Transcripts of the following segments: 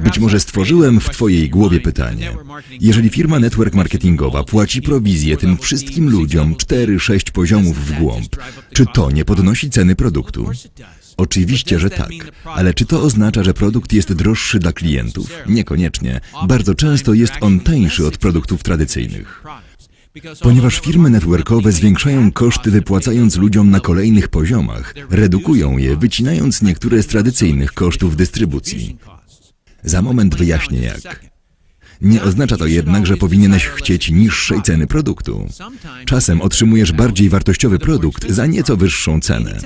Być może stworzyłem w Twojej głowie pytanie. Jeżeli firma network marketingowa płaci prowizję tym wszystkim ludziom 4-6 poziomów w głąb, czy to nie podnosi ceny produktu? Oczywiście, że tak, ale czy to oznacza, że produkt jest droższy dla klientów? Niekoniecznie. Bardzo często jest on tańszy od produktów tradycyjnych. Ponieważ firmy networkowe zwiększają koszty wypłacając ludziom na kolejnych poziomach, redukują je, wycinając niektóre z tradycyjnych kosztów dystrybucji. Za moment wyjaśnię jak. Nie oznacza to jednak, że powinieneś chcieć niższej ceny produktu. Czasem otrzymujesz bardziej wartościowy produkt za nieco wyższą cenę.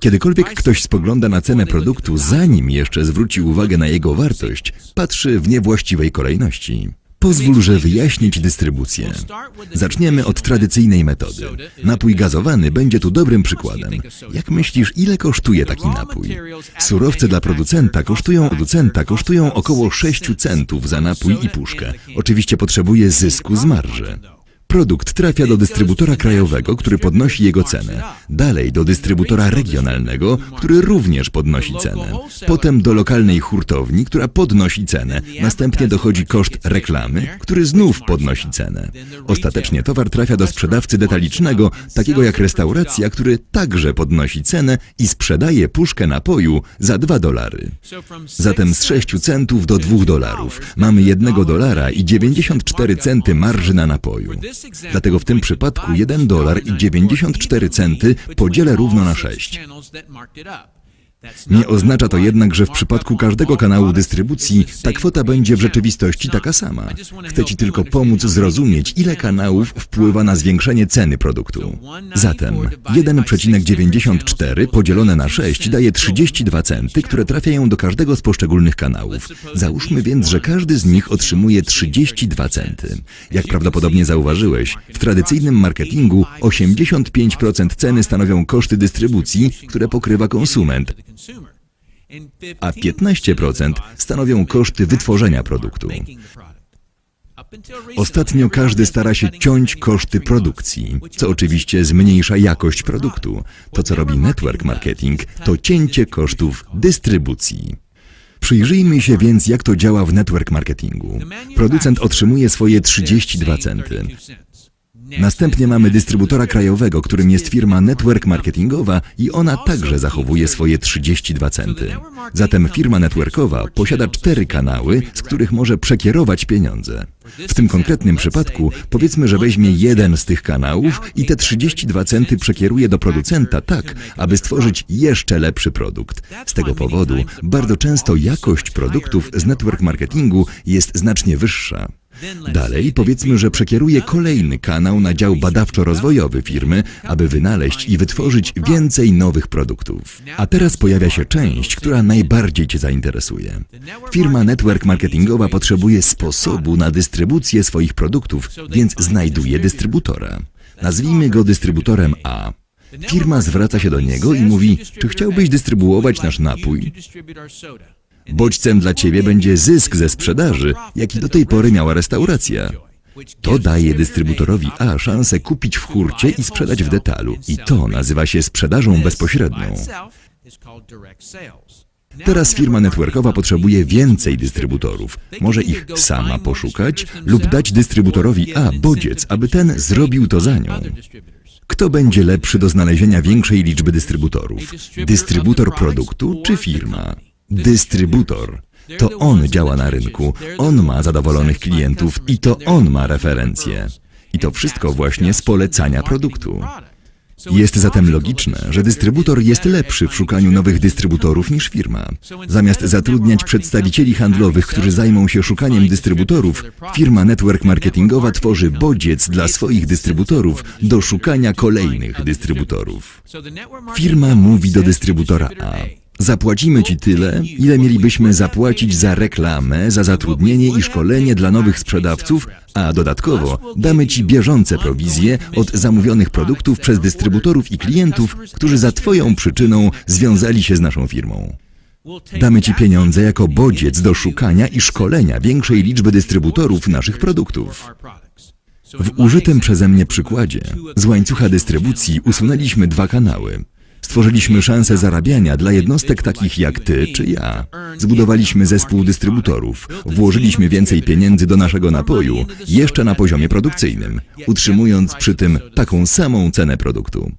Kiedykolwiek ktoś spogląda na cenę produktu, zanim jeszcze zwróci uwagę na jego wartość, patrzy w niewłaściwej kolejności. Pozwól, że wyjaśnić dystrybucję. Zaczniemy od tradycyjnej metody. Napój gazowany będzie tu dobrym przykładem. Jak myślisz, ile kosztuje taki napój? Surowce dla producenta kosztują producenta kosztują około 6 centów za napój i puszkę. Oczywiście potrzebuje zysku z marży. Produkt trafia do dystrybutora krajowego, który podnosi jego cenę. Dalej do dystrybutora regionalnego, który również podnosi cenę. Potem do lokalnej hurtowni, która podnosi cenę. Następnie dochodzi koszt reklamy, który znów podnosi cenę. Ostatecznie towar trafia do sprzedawcy detalicznego, takiego jak restauracja, który także podnosi cenę i sprzedaje puszkę napoju za 2 dolary. Zatem z 6 centów do 2 dolarów mamy 1 dolara i 94 centy marży na napoju. Dlatego w tym przypadku 1 dolar i 94 centy podzielę równo na 6. Nie oznacza to jednak, że w przypadku każdego kanału dystrybucji ta kwota będzie w rzeczywistości taka sama. Chcę Ci tylko pomóc zrozumieć, ile kanałów wpływa na zwiększenie ceny produktu. Zatem 1,94 podzielone na 6 daje 32 centy, które trafiają do każdego z poszczególnych kanałów. Załóżmy więc, że każdy z nich otrzymuje 32 centy. Jak prawdopodobnie zauważyłeś, w tradycyjnym marketingu 85% ceny stanowią koszty dystrybucji, które pokrywa konsument, a 15% stanowią koszty wytworzenia produktu. Ostatnio każdy stara się ciąć koszty produkcji, co oczywiście zmniejsza jakość produktu. To, co robi network marketing, to cięcie kosztów dystrybucji. Przyjrzyjmy się więc, jak to działa w network marketingu. Producent otrzymuje swoje 32 centy. Następnie mamy dystrybutora krajowego, którym jest firma network marketingowa i ona także zachowuje swoje 32 centy. Zatem firma networkowa posiada cztery kanały, z których może przekierować pieniądze. W tym konkretnym przypadku powiedzmy, że weźmie jeden z tych kanałów i te 32 centy przekieruje do producenta tak, aby stworzyć jeszcze lepszy produkt. Z tego powodu bardzo często jakość produktów z network marketingu jest znacznie wyższa. Dalej powiedzmy, że przekieruje kolejny kanał na dział badawczo-rozwojowy firmy, aby wynaleźć i wytworzyć więcej nowych produktów. A teraz pojawia się część, która najbardziej Cię zainteresuje. Firma network marketingowa potrzebuje sposobu na dystrybucję swoich produktów, więc znajduje dystrybutora. Nazwijmy go dystrybutorem A. Firma zwraca się do niego i mówi, czy chciałbyś dystrybuować nasz napój? Bodźcem dla ciebie będzie zysk ze sprzedaży, jaki do tej pory miała restauracja. To daje dystrybutorowi A szansę kupić w hurcie i sprzedać w detalu. I to nazywa się sprzedażą bezpośrednią. Teraz firma networkowa potrzebuje więcej dystrybutorów. Może ich sama poszukać lub dać dystrybutorowi A bodziec, aby ten zrobił to za nią. Kto będzie lepszy do znalezienia większej liczby dystrybutorów? Dystrybutor produktu czy firma? Dystrybutor. To on działa na rynku, on ma zadowolonych klientów i to on ma referencje. I to wszystko właśnie z polecania produktu. Jest zatem logiczne, że dystrybutor jest lepszy w szukaniu nowych dystrybutorów niż firma. Zamiast zatrudniać przedstawicieli handlowych, którzy zajmą się szukaniem dystrybutorów, firma network marketingowa tworzy bodziec dla swoich dystrybutorów do szukania kolejnych dystrybutorów. Firma mówi do dystrybutora A. Zapłacimy ci tyle, ile mielibyśmy zapłacić za reklamę, za zatrudnienie i szkolenie dla nowych sprzedawców, a dodatkowo damy ci bieżące prowizje od zamówionych produktów przez dystrybutorów i klientów, którzy za Twoją przyczyną związali się z naszą firmą. Damy ci pieniądze jako bodziec do szukania i szkolenia większej liczby dystrybutorów naszych produktów. W użytym przeze mnie przykładzie z łańcucha dystrybucji usunęliśmy dwa kanały. Stworzyliśmy szansę zarabiania dla jednostek takich jak ty czy ja. Zbudowaliśmy zespół dystrybutorów, włożyliśmy więcej pieniędzy do naszego napoju, jeszcze na poziomie produkcyjnym, utrzymując przy tym taką samą cenę produktu.